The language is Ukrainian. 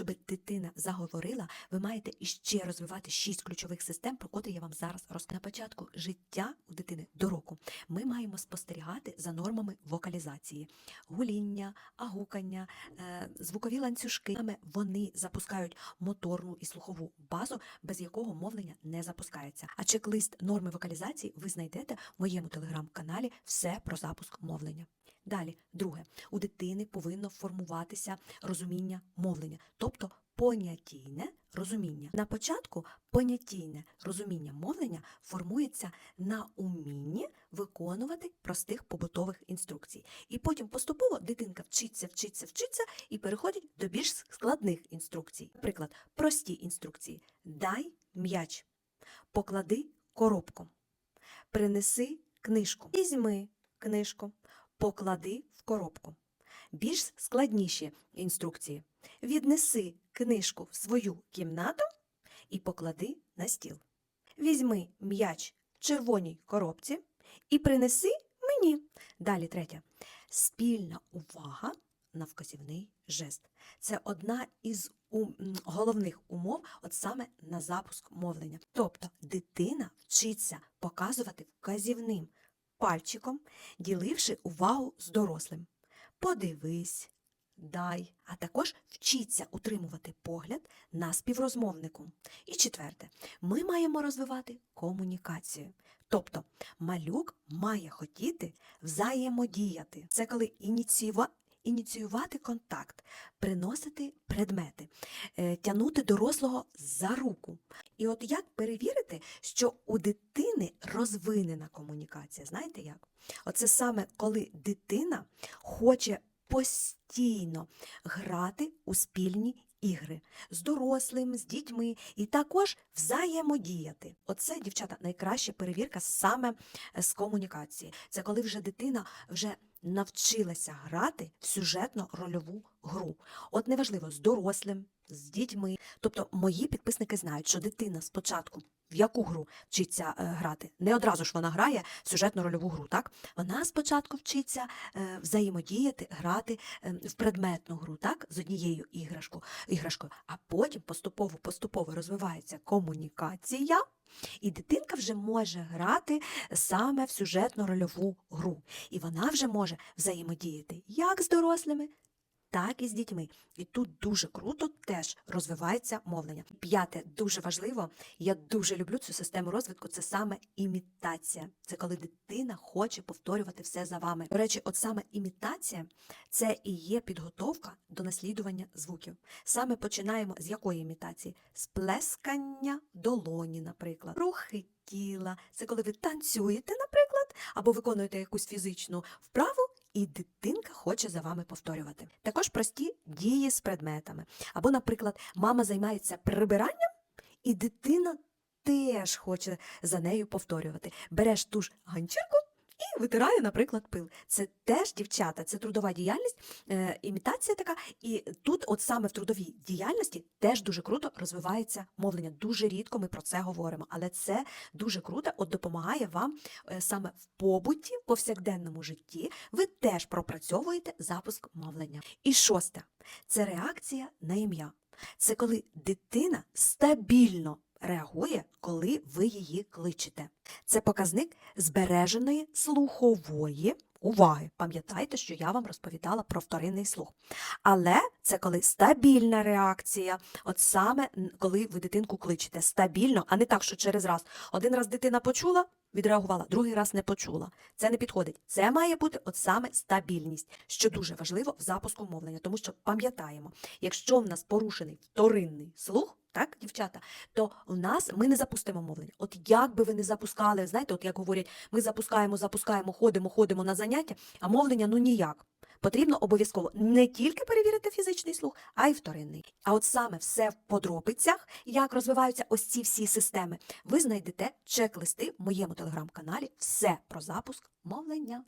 щоб дитина заговорила, ви маєте іще розвивати шість ключових систем, про котрі я вам зараз розкажу. На початку життя у дитини до року ми маємо спостерігати за нормами вокалізації, гуління, агукання, е, звукові ланцюжки. Вони запускають моторну і слухову базу, без якого мовлення не запускається. А чек-лист норми вокалізації ви знайдете в моєму телеграм-каналі Все про запуск мовлення. Далі, друге, у дитини повинно формуватися розуміння мовлення, тобто понятійне розуміння. На початку понятійне розуміння мовлення формується на умінні виконувати простих побутових інструкцій. І потім поступово дитинка вчиться, вчиться, вчиться і переходить до більш складних інструкцій. Наприклад, прості інструкції: дай м'яч, поклади коробку, принеси книжку, візьми книжку, поклади в коробку. Більш складніші інструкції: віднеси книжку в свою кімнату і поклади на стіл. Візьми м'яч в червоній коробці і принеси мені. Далі третє. Спільна увага на вказівний жест. Це одна із головних умов, от саме на запуск мовлення. Тобто дитина вчиться показувати вказівним пальчиком, діливши увагу з дорослим. Подивись, дай, а також вчиться утримувати погляд на співрозмовнику. І четверте, ми маємо розвивати комунікацію. Тобто малюк має хотіти взаємодіяти. Це коли ініціюва... ініціювати контакт, приносити предмети, е, тягнути дорослого за руку. І от як перевірити, що у дитини розвинена комунікація? Знаєте як? Оце саме коли дитина хоче постійно грати у спільні ігри з дорослим, з дітьми і також взаємодіяти. Оце, дівчата, найкраща перевірка саме з комунікації. Це коли вже дитина вже навчилася грати в сюжетно-рольову гру. От неважливо, з дорослим, з дітьми. Тобто мої підписники знають, що дитина спочатку в яку гру вчиться е, грати. Не одразу ж вона грає сюжетно-рольову гру, так? Вона спочатку вчиться е, взаємодіяти, грати е, в предметну гру, так, з однією іграшкою, іграшкою, а потім поступово поступово розвивається комунікація. І дитинка вже може грати саме в сюжетно-рольову гру. І вона вже може взаємодіяти як з дорослими, так і з дітьми. І тут дуже круто теж розвивається мовлення. П'яте, дуже важливо, я дуже люблю цю систему розвитку, це саме імітація. Це коли дитина хоче повторювати все за вами. До речі, от саме імітація це і є підготовка до наслідування звуків. Саме починаємо з якої імітації? З плескання долоні, наприклад, рухи тіла. Це коли ви танцюєте, наприклад, або виконуєте якусь фізичну вправу. І дитинка хоче за вами повторювати. Також прості дії з предметами. Або, наприклад, мама займається прибиранням, і дитина теж хоче за нею повторювати. Береш ту ж ганчірку витирає, наприклад, пил. Це теж дівчата, це трудова діяльність, е, імітація така. І тут, от саме в трудовій діяльності, теж дуже круто розвивається мовлення. Дуже рідко ми про це говоримо, але це дуже круто, от допомагає вам е, саме в побуті, в повсякденному житті. Ви теж пропрацьовуєте запуск мовлення. І шосте це реакція на ім'я. Це коли дитина стабільно реагує, коли ви її кличете. Це показник збереженої слухової уваги. Пам'ятайте, що я вам розповідала про вторинний слух. Але це коли стабільна реакція, от саме коли ви дитинку кличете стабільно, а не так, що через раз. Один раз дитина почула, відреагувала, другий раз не почула. Це не підходить. Це має бути от саме стабільність, що дуже важливо в запуску мовлення, тому що пам'ятаємо, якщо в нас порушений вторинний слух. Так, дівчата, то у нас ми не запустимо мовлення. От як би ви не запускали, знаєте, от як говорять, ми запускаємо, запускаємо, ходимо, ходимо на заняття, а мовлення ну ніяк. Потрібно обов'язково не тільки перевірити фізичний слух, а й вторинний. А от саме все в подробицях, як розвиваються ось ці всі системи, ви знайдете чек-листи в моєму телеграм-каналі все про запуск мовлення.